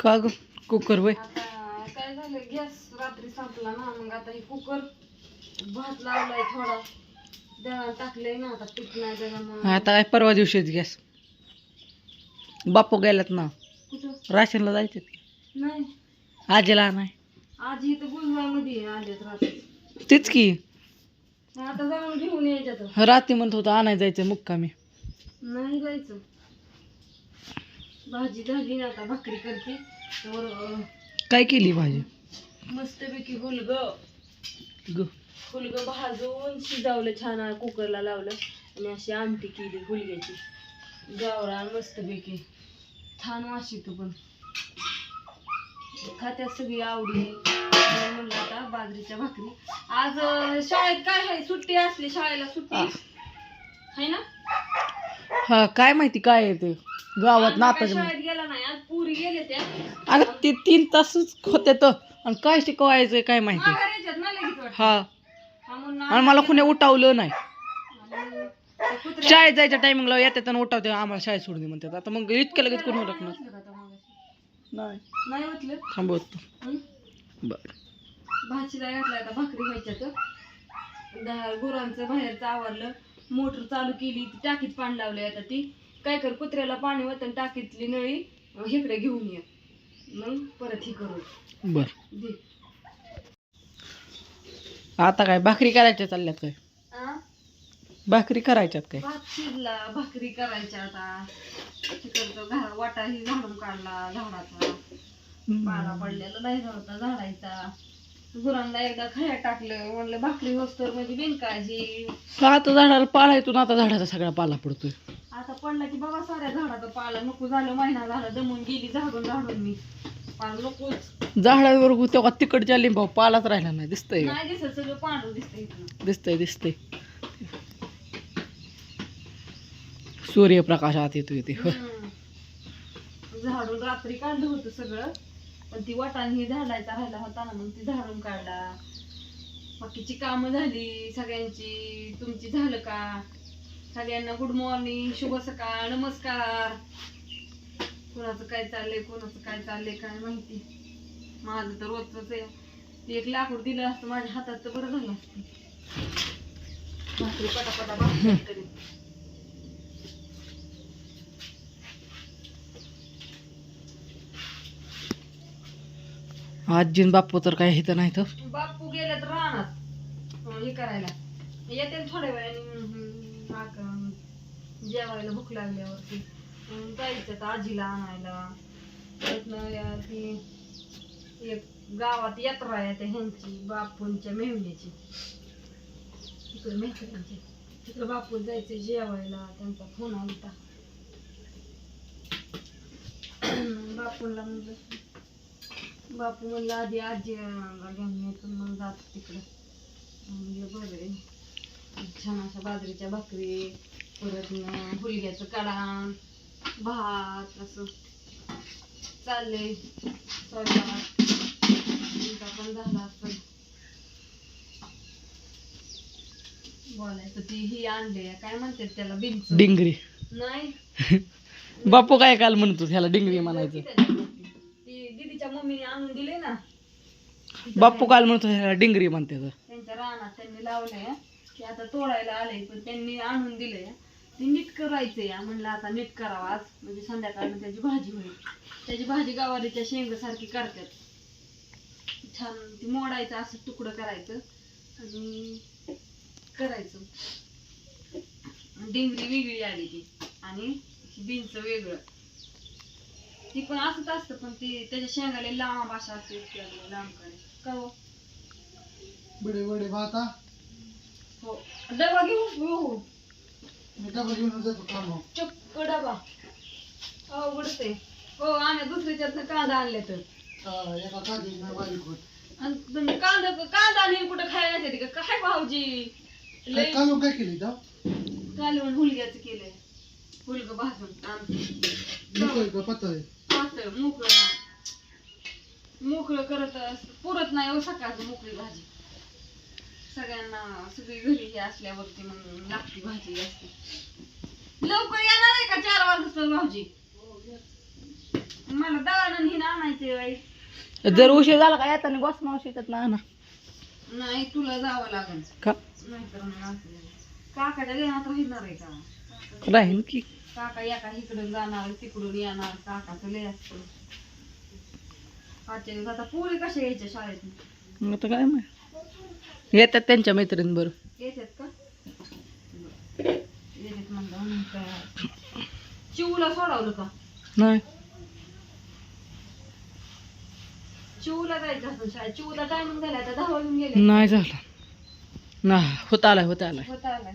का ग? कुकर वय. आता काय झालं गॅस रात्री संपला ना मग आता हे कुकर भात लावलाय थोडा. दळण टाकलंय ना आता पीठ नाही त्याच्यामुळे आता काय परवा दिवशीच गॅस. बापू गेल्यात ना. कुठं? राशनला जायचं नाही. आजीला नाही आज इथं गुजरामध्ये आलेत रात्री. तेच की. आता जाऊन घेऊन यायच्यात. रात्री म्हणत होतं आणाय जायचं मुक्कामी. नाही जायचं. भाजी झाली ना आता भाकरी करते. अं, काय केली भाजी? मस्तपैकी हुलग. ग. हुलग भाजून शिजवलं छान कुकरला लावलं. आणि अशी आमटी केली हुलग्याची. गावरान मस्तपैकी. छान वास येतो पण. खात्यात सगळी आवडी. म्हणलं आता बाजरीच्या भाकरी. आज अं, शाळेत काय आहे? सुट्टी असली शाळेला सुट्टी. आहे ना? हा काय माहिती काय आहे ते? गावात ना आता शाळेत गेला नाही आज पुरी गेले त्या. अगं ते तीन तासच होते तर. आणि काय शिकवायचं काय माहिती? माघार यायच्यात ना लगेच वाटतं. हा. हा म्हणून आणि मला कुणी उठावलं नाही. आणि ते कुत्र्या- शाळेत जायच्या टायमिंगला येतात आणि उठावते आम्हाला शाळेत सोडून दे म्हणतात. आता मग इतक्या लगेच कोणी उठत नाही उठलं का आता मागाशी? नाही. नाही उठलं? थांबवतो हं? बर. भाजीला घातला आता भाकरी व्हायच्यात दहा गुरांचं बाहेरचं आवरलं. मोटर चालू केली ती टाकीत पाणी लावलंय आता ती. काय कर कुत्र्याला पाणी वतन टाकीतली नळी इकडे घेऊन ये. मग परत हे करू. बर. दे. आता काय भाकरी करायच्या चालल्यात काय? आ? भाकरी करायच्यात काय? भात शिजला भाकरी करायच्या आता. तिकडचं घा वाटा ही झाडून काढला झाडाचा. पाला पडलेला नाही होता झाडायचा. गुरांना एकदा खया टाकलं म्हणलं भाकरी होस्तर म्हणजे बिनकाळजी. का आता झाडाला पाला येतो ना आता झाडाचा सगळा पाला पडतोय. आता पडला की बघा साऱ्या झाडाचा पाला नको झालं महिना झाला दमून गेली झाडून झाडून मी पाला नकोच झाडावर तेव्हा तिकडच्या लिंबाव पालाच राहिला नाही दिसतंय? नाही दिसत सगळं पांढरं दिसतंय इथनं दिसतंय दिसतंय. सूर्यप्रकाश आत येतोय ते. झाडून रात्री काढलं होतं सगळं. पण ती वाटाण ही झाडायचा राहिला होता ना मग ती झाडून काढला. बाकीची कामं झाली सगळ्यांची. तुमची झालं का? सगळ्यांना गुड मॉर्निंग शुभ सकाळ नमस्कार. कोणाचं काय चाललंय कोणाचं काय चाललंय काय माहिती? माझं तर रोजच आहे. एक लाकूड दिलं असतं माझ्या हातात तर बरं झालं असतं. पटापटा आजीन बापू तर काय हिथं नाही तर बापू गेलं तर राहणार हो, हे करायला. येते ना थोड्या वेळाने. जेवायला भूक लागल्यावरती. जायचं तर आजीला आणायला. त्यातनं ती एक गावात यात्रा आहे त्या ह्यांची बापूंच्या मेहुण्याची तिकडे मेहत्यांची तिकडे बापू जायचं जेवायला. त्यांचा फोन आला होता म्हणजे बापू म्हणलं आधी आजी घेऊन येतो मग जात तिकडं. म्हणलं बरं छान अशा बाजरीच्या भाकरी परत हुलग्याचं काढा भात असं. चाललंय. स्वयंपाक. तुमचा पण झाला असं बोलायचं ती ही आणले काय म्हणतात त्याला बिंच डिंगरी. नाही. बापू काय काल म्हणतो ह्याला डिंगरी म्हणायचं. दीदीच्या मम्मीने आणून दिले ना. बापू काल म्हणतो ह्याला डिंगरी म्हणते तर त्यांच्या रानात त्यांनी लावलंय की आता तोडायला आलंय पण त्यांनी आणून दिलंय. ते नीट करायचंय या. म्हणलं आता नीट करावं आज. म्हणजे संध्याकाळी त्याची भाजी होईल. त्याची भाजी गवारीच्या शेंगासारखी करतात. छान ती मोडायचं असं तुकडं करायचं. आणि करायचं. डिंगरी वेगळी आली ती. आणि बीनच वेगळं. ती पण असंच असतं पण ती त्याच्या शेंगाला लांब अशा असते लांबकडे का हो? बडे बडे भाता हो. डबा घेऊन हो मी डबा घेऊन जातो काम चक्क डबा. अवघडच आहे. हो आम्ही दुसऱ्याच्यातनं कांदा आणले तर. एका नाही बारीक होत आणि तुम्ही कांदा कांदा आणि कुठं खायला येते का? काय भाऊजी? लय कालू काय केली का कालवण हुलग्याचं केलंय. हुलग भाजून का पत्ता आहे? पातळ मोकळं नाही. मोकळं करत असं पुरत नाही हो सकाळचं मोकळी भाजी. सगळ्यांना सगळी घरी हे असल्यावरती मग लागती भाजी असते. लवकर येणार आहे का चार वाजता भाऊजी? मला दळण आणि हे आणायचं जर उशीर झाला का येताना गोस मावशी येतात ना ना नाही तुला जावं लागेल. का? नाहीतर मग असं. काकाच्या घेण्यात राहणार आहे का? राहीन की. काका एका इकडून जाणार तिकडून येणार काकाचं लय असतं. आजच्या दिवस आता पोरी कशा यायच्या शाळेत? आता काय माहिती येतात त्यांच्या मैत्रीण बरं. येतात का? बरं. येतात म्हणलं म्हणून काय चिवला सोडवलं का? नाही. चिवला जायचं असं शाळेत. चिवला टायमिंग झाला आता दहा वाजून गेले नाही झालं. ना होत आलाय होत आलाय. होता आलाय.